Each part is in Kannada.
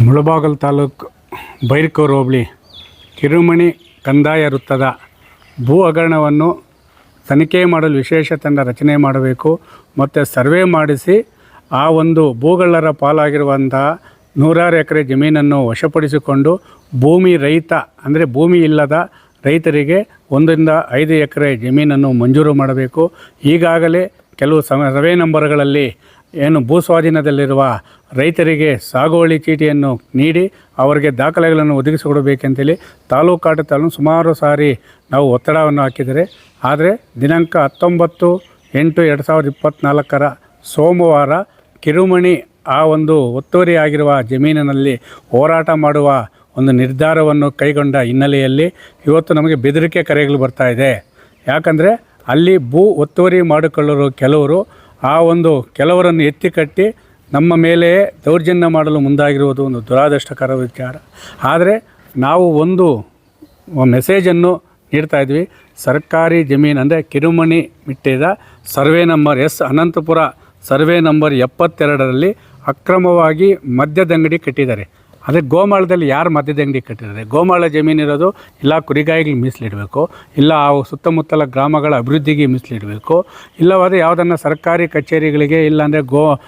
ಮುಳಬಾಗಲ್ ತಾಲೂಕು ಬೈರ್ಕೂರು ಹೋಬಳಿ ಕಿರುಮಣಿ ಕಂದಾಯ ವೃತ್ತದ ಭೂ ಹಗರಣವನ್ನು ತನಿಖೆ ಮಾಡಲು ವಿಶೇಷ ತಂಡ ರಚನೆ ಮಾಡಬೇಕು ಮತ್ತು ಸರ್ವೆ ಮಾಡಿಸಿ ಆ ಒಂದು ಭೂಗಳ್ಳರ ಪಾಲಾಗಿರುವಂತಹ ನೂರಾರು ಎಕರೆ ಜಮೀನನ್ನು ವಶಪಡಿಸಿಕೊಂಡು ಭೂಮಿ ರೈತ ಅಂದರೆ ಭೂಮಿ ಇಲ್ಲದ ರೈತರಿಗೆ ಒಂದರಿಂದ ಐದು ಎಕರೆ ಜಮೀನನ್ನು ಮಂಜೂರು ಮಾಡಬೇಕು. ಈಗಾಗಲೇ ಕೆಲವು ಸಮ ಸರ್ವೆ ನಂಬರ್ಗಳಲ್ಲಿ ಏನು ಭೂ ಸ್ವಾಧೀನದಲ್ಲಿರುವ ರೈತರಿಗೆ ಸಾಗುವಳಿ ಚೀಟಿಯನ್ನು ನೀಡಿ ಅವರಿಗೆ ದಾಖಲೆಗಳನ್ನು ಒದಗಿಸಿಕೊಡಬೇಕಂತೇಳಿ ತಾಲೂಕು ತಾಲೂಕು ಸುಮಾರು ಸಾರಿ ನಾವು ಒತ್ತಡವನ್ನು ಹಾಕಿದರೆ. ಆದರೆ ದಿನಾಂಕ ಹತ್ತೊಂಬತ್ತು ಎಂಟು ಎರಡು ಸಾವಿರದ ಇಪ್ಪತ್ತ್ನಾಲ್ಕರ ಸೋಮವಾರ ಕಿರುಮಣಿ ಆ ಒಂದು ಒತ್ತುವರಿ ಆಗಿರುವ ಜಮೀನಿನಲ್ಲಿ ಹೋರಾಟ ಮಾಡುವ ಒಂದು ನಿರ್ಧಾರವನ್ನು ಕೈಗೊಂಡ ಹಿನ್ನೆಲೆಯಲ್ಲಿ ಇವತ್ತು ನಮಗೆ ಬೆದರಿಕೆ ಕರೆಗಳು ಬರ್ತಾ ಇದೆ. ಯಾಕಂದರೆ ಅಲ್ಲಿ ಭೂ ಒತ್ತುವರಿ ಮಾಡಿಕೊಳ್ಳಲು ಕೆಲವರು ಆ ಒಂದು ಕೆಲವರನ್ನು ಎತ್ತಿ ಕಟ್ಟಿ ನಮ್ಮ ಮೇಲೆ ದೌರ್ಜನ್ಯ ಮಾಡಲು ಮುಂದಾಗಿರುವುದು ಒಂದು ದುರಾದೃಷ್ಟಕರ ವಿಚಾರ. ಆದರೆ ನಾವು ಒಂದು ಮೆಸೇಜನ್ನು ನೀಡ್ತಾ ಇದ್ವಿ. ಸರ್ಕಾರಿ ಜಮೀನು ಅಂದರೆ ಕಿರುಮಣಿ ಮಿಟ್ಟಿದ survey number S Anantapura survey number ಎಪ್ಪತ್ತೆರಡರಲ್ಲಿ ಅಕ್ರಮವಾಗಿ ಮದ್ಯದಂಗಡಿ ಕಟ್ಟಿದ್ದಾರೆ. ಅದೇ ಗೋಮಾಳದಲ್ಲಿ ಯಾರು ಮದ್ಯದಂಗಡಿ ಕಟ್ಟಿದ್ದಾರೆ? ಗೋಮಾಳ ಜಮೀನಿರೋದು ಇಲ್ಲ ಕುರಿಗಾಯಿಗಳಿಗೆ ಮೀಸಲಿಡಬೇಕು, ಇಲ್ಲ ಆ ಸುತ್ತಮುತ್ತಲ ಗ್ರಾಮಗಳ ಅಭಿವೃದ್ಧಿಗೆ ಮೀಸಲಿಡಬೇಕು, ಇಲ್ಲವಾದರೆ ಯಾವುದನ್ನು ಸರ್ಕಾರಿ ಕಚೇರಿಗಳಿಗೆ ಇಲ್ಲಾಂದರೆ ಗೋ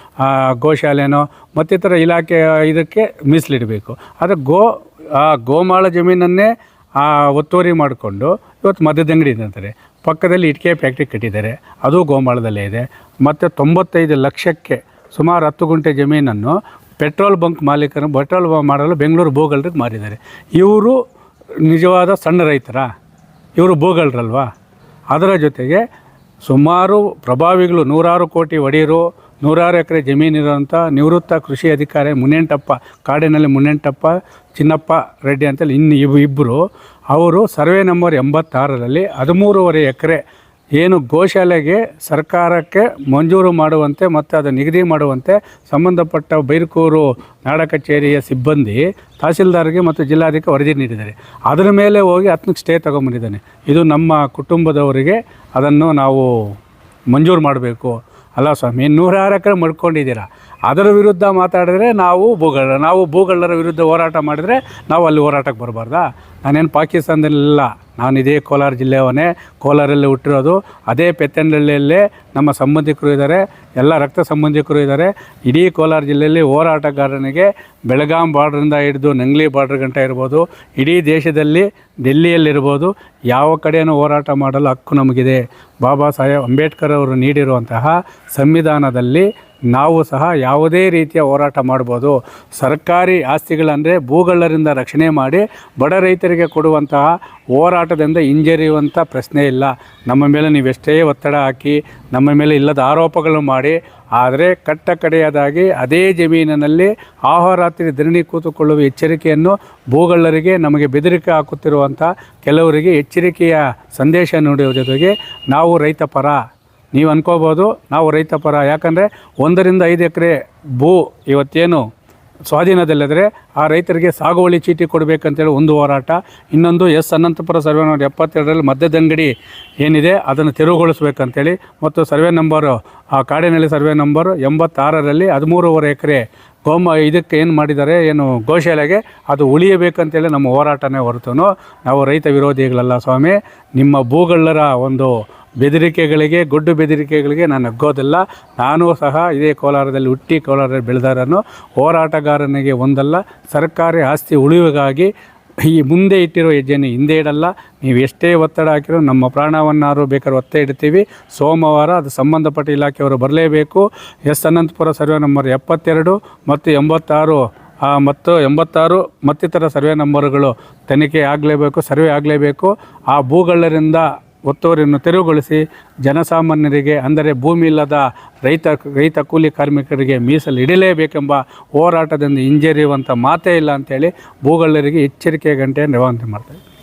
ಗೋಶಾಲೆನೋ ಮತ್ತಿತರ ಇಲಾಖೆ, ಇದಕ್ಕೆ ಮೀಸಲಿಡಬೇಕು. ಆದರೆ ಗೋ, ಆ ಗೋಮಾಳ ಜಮೀನನ್ನೇ, ಆ, ಒತ್ತುವರಿ ಮಾಡಿಕೊಂಡು ಇವತ್ತು ಮದ್ಯದಂಗಡಿ ಅಂತಾರೆ ಪಕ್ಕದಲ್ಲಿ ಇಟ್ಕೆ ಫ್ಯಾಕ್ಟ್ರಿ ಕಟ್ಟಿದ್ದಾರೆ, ಅದು ಗೋಮಾಳದಲ್ಲೇ ಇದೆ. ಮತ್ತು ತೊಂಬತ್ತೈದು ಲಕ್ಷಕ್ಕೆ ಸುಮಾರು ಹತ್ತು ಗುಂಟೆ ಜಮೀನನ್ನು ಪೆಟ್ರೋಲ್ ಬಂಕ್ ಮಾಲೀಕರು ಪೆಟ್ರೋಲ್ ಮಾಡಲು ಬೆಂಗಳೂರು ಭೂಗಳ್ರಿಗೆ ಮಾರಿದ್ದಾರೆ. ಇವರು ನಿಜವಾದ ಸಣ್ಣ ರೈತರ? ಇವರು ಭೂಗಳ್ರಲ್ವಾ ಅದರ ಜೊತೆಗೆ ಸುಮಾರು ಪ್ರಭಾವಿಗಳು ನೂರಾರು ಕೋಟಿ ಒಡೆಯರು, ನೂರಾರು ಎಕರೆ ಜಮೀನಿರುವಂಥ ನಿವೃತ್ತ ಕೃಷಿ ಅಧಿಕಾರಿ ಮುನೇಂಟಪ್ಪ ಕಾಡಿನಲ್ಲಿ ಮುನೇಂಟಪ್ಪ ಚಿನ್ನಪ್ಪ ರೆಡ್ಡಿ ಅಂತೇಳಿ ಇನ್ನು ಇಬ್ಬರು ಅವರು ಸರ್ವೆ ನಂಬರ್ ಎಂಬತ್ತಾರರಲ್ಲಿ ಹದಿಮೂರುವರೆ ಎಕರೆ ಏನು ಗೋಶಾಲೆಗೆ ಸರ್ಕಾರಕ್ಕೆ ಮಂಜೂರು ಮಾಡುವಂತೆ ಮತ್ತು ಅದು ನಿಗದಿ ಮಾಡುವಂತೆ ಸಂಬಂಧಪಟ್ಟ ಬೈರ್ಕೂರು ನಾಡ ಕಚೇರಿಯ ಸಿಬ್ಬಂದಿ ತಹಸೀಲ್ದಾರ್ಗೆ ಮತ್ತು ಜಿಲ್ಲಾಧಿಕಾರಿ ವರದಿ ನೀಡಿದ್ದಾರೆ. ಅದರ ಮೇಲೆ ಹೋಗಿ ಹತ್ತಕ್ಕೆ ಸ್ಟೇ ತೊಗೊಂಬಂದಿದ್ದಾನೆ ಇದು ನಮ್ಮ ಕುಟುಂಬದವರಿಗೆ ಅದನ್ನು ನಾವು ಮಂಜೂರು ಮಾಡಬೇಕು. ಅಲ್ಲ ಸ್ವಾಮಿ ನೂರಾರು ಎಕರೆ ಮಡ್ಕೊಂಡಿದ್ದೀರಾ? ಅದರ ವಿರುದ್ಧ ಮಾತಾಡಿದ್ರೆ ನಾವು ಭೂಗಳ ನಾವು ಭೂಗಳ್ಳರ ವಿರುದ್ಧ ಹೋರಾಟ ಮಾಡಿದರೆ ನಾವು ಅಲ್ಲಿ ಹೋರಾಟಕ್ಕೆ ಬರಬಾರ್ದಾ? ನಾನೇನು ಪಾಕಿಸ್ತಾನದಲ್ಲಿಲ್ಲ. ನಾನು ಇದೇ ಕೋಲಾರ ಜಿಲ್ಲೆಯವನೇ ಕೋಲಾರಲ್ಲೇ ಹುಟ್ಟಿರೋದು. ಅದೇ ಪೆತ್ತನಹಳ್ಳಿಯಲ್ಲೇ ನಮ್ಮ ಸಂಬಂಧಿಕರು ಇದ್ದಾರೆ, ಎಲ್ಲ ರಕ್ತ ಸಂಬಂಧಿಕರು ಇದ್ದಾರೆ. ಇಡೀ ಕೋಲಾರ ಜಿಲ್ಲೆಯಲ್ಲಿ ಹೋರಾಟಗಾರನಿಗೆ ಬೆಳಗಾಂ ಬಾರ್ಡ್ರಿಂದ ಹಿಡಿದು ನಂಗ್ಲಿ ಬಾರ್ಡ್ರ್ ಗಂಟ ಇರ್ಬೋದು, ಇಡೀ ದೇಶದಲ್ಲಿ ಡೆಲ್ಲಿಯಲ್ಲಿರ್ಬೋದು ಯಾವ ಕಡೆಯೂ ಹೋರಾಟ ಮಾಡಲು ಹಕ್ಕು ನಮಗಿದೆ. ಬಾಬಾ ಸಾಹೇಬ್ ಅಂಬೇಡ್ಕರ್ ಅವರು ನೀಡಿರುವಂತಹ ಸಂವಿಧಾನದಲ್ಲಿ ನಾವು ಸಹ ಯಾವುದೇ ರೀತಿಯ ಹೋರಾಟ ಮಾಡ್ಬೋದು. ಸರ್ಕಾರಿ ಆಸ್ತಿಗಳಂದರೆ ಭೂಗಳ್ಳರಿಂದ ರಕ್ಷಣೆ ಮಾಡಿ ಬಡ ರೈತರಿಗೆ ಕೊಡುವಂತಹ ಹೋರಾಟದಿಂದ ಹಿಂಜರಿಯುವಂಥ ಪ್ರಶ್ನೆ ಇಲ್ಲ. ನಮ್ಮ ಮೇಲೆ ನೀವೆಷ್ಟೇ ಒತ್ತಡ ಹಾಕಿ, ನಮ್ಮ ಮೇಲೆ ಇಲ್ಲದ ಆರೋಪಗಳು ಮಾಡಿ, ಆದರೆ ಕಟ್ಟ ಕಡೆಯದಾಗಿ ಅದೇ ಜಮೀನಿನಲ್ಲಿ ಆಹೋರಾತ್ರಿ ಧರಣಿ ಕೂತುಕೊಳ್ಳುವ ಎಚ್ಚರಿಕೆಯನ್ನು ಭೂಗಳ್ಳರಿಗೆ ನಮಗೆ ಬೆದರಿಕೆ ಹಾಕುತ್ತಿರುವಂಥ ಕೆಲವರಿಗೆ ಎಚ್ಚರಿಕೆಯ ಸಂದೇಶ ನೀಡುವ ಜೊತೆಗೆ ನಾವು ರೈತ ಪರ ನೀವು ಅನ್ಕೋಬೋದು ನಾವು ರೈತ ಪರ. ಯಾಕಂದರೆ ಒಂದರಿಂದ ಐದು ಎಕರೆ ಭೂ ಇವತ್ತೇನು ಸ್ವಾಧೀನದಲ್ಲಿದ್ದರೆ ಆ ರೈತರಿಗೆ ಸಾಗುವಳಿ ಚೀಟಿ ಕೊಡಬೇಕಂತೇಳಿ ಒಂದು ಹೋರಾಟ. ಇನ್ನೊಂದು ಎಸ್ ಅನಂತಪುರ ಸರ್ವೆ ನಂಬರ್ ಎಪ್ಪತ್ತೆರಡರಲ್ಲಿ ಮದ್ಯದಂಗಡಿ ಏನಿದೆ ಅದನ್ನು ತೆರವುಗೊಳಿಸ್ಬೇಕಂತೇಳಿ. ಮತ್ತು ಸರ್ವೆ ನಂಬರು, ಆ ಕಾಡಿನಲ್ಲಿ ಸರ್ವೆ ನಂಬರು ಎಂಬತ್ತಾರರಲ್ಲಿ ಹದಿಮೂರುವರೆ ಎಕರೆ ಗೋಮ ಇದಕ್ಕೆ ಏನು ಮಾಡಿದ್ದಾರೆ, ಏನು ಗೋಶಾಲೆಗೆ ಅದು ಉಳಿಯಬೇಕಂತೇಳಿ ನಮ್ಮ ಹೋರಾಟನೇ ಹೊರತು. ನಾವು ರೈತ ವಿರೋಧಿಗಳಲ್ಲ ಸ್ವಾಮಿ, ನಿಮ್ಮ ಭೂಗಳ್ಳರ ಒಂದು ಬೆದರಿಕೆಗಳಿಗೆ, ಗೊಡ್ಡು ಬೆದರಿಕೆಗಳಿಗೆ ನಾನು ನಗ್ಗೋದಿಲ್ಲ. ನಾನು ಸಹ ಇದೇ ಕೋಲಾರದಲ್ಲಿ ಹುಟ್ಟಿ ಕೋಲಾರದಲ್ಲಿ ಬೆಳೆದಾರನು. ಹೋರಾಟಗಾರನಿಗೆ ಒಂದಲ್ಲ, ಸರ್ಕಾರಿ ಆಸ್ತಿ ಉಳಿವಿಗಾಗಿ ಈ ಮುಂದೆ ಇಟ್ಟಿರೋ ಹೆಜ್ಜೆನ ಹಿಂದೆ ಇಡಲ್ಲ. ನೀವು ಎಷ್ಟೇ ಒತ್ತಡ ಹಾಕಿರೋ ನಮ್ಮ ಪ್ರಾಣವನ್ನಾರು ಬೇಕಾದ್ರೆ ಒತ್ತೆ ಇಡ್ತೀವಿ. ಸೋಮವಾರ ಅದು ಸಂಬಂಧಪಟ್ಟ ಇಲಾಖೆಯವರು ಬರಲೇಬೇಕು. ಎಸ್. ಅನಂತಪುರ ಸರ್ವೆ ನಂಬರ್ ಎಪ್ಪತ್ತೆರಡು ಮತ್ತು ಎಂಬತ್ತಾರು ಮತ್ತು ಎಂಬತ್ತಾರು ಮತ್ತಿತರ ಸರ್ವೆ ನಂಬರ್ಗಳು ತನಿಖೆ ಆಗಲೇಬೇಕು, ಸರ್ವೆ ಆಗಲೇಬೇಕು. ಆ ಭೂಗಳ್ಳರಿಂದ ಒತ್ತುವರಿಯನ್ನು ತೆರವುಗೊಳಿಸಿ ಜನಸಾಮಾನ್ಯರಿಗೆ, ಅಂದರೆ ಭೂಮಿ ಇಲ್ಲದ ರೈತ ರೈತ ಕೂಲಿ ಕಾರ್ಮಿಕರಿಗೆ ಮೀಸಲು ಇಡಲೇಬೇಕೆಂಬ ಹೋರಾಟದಿಂದ ಹಿಂಜರಿಯುವಂಥ ಮಾತೇ ಇಲ್ಲ ಅಂತೇಳಿ ಭೂಗಳ್ಳರಿಗೆ ಎಚ್ಚರಿಕೆ ಗಂಟೆಯನ್ನು ರವಾನೆ ಮಾಡ್ತಾರೆ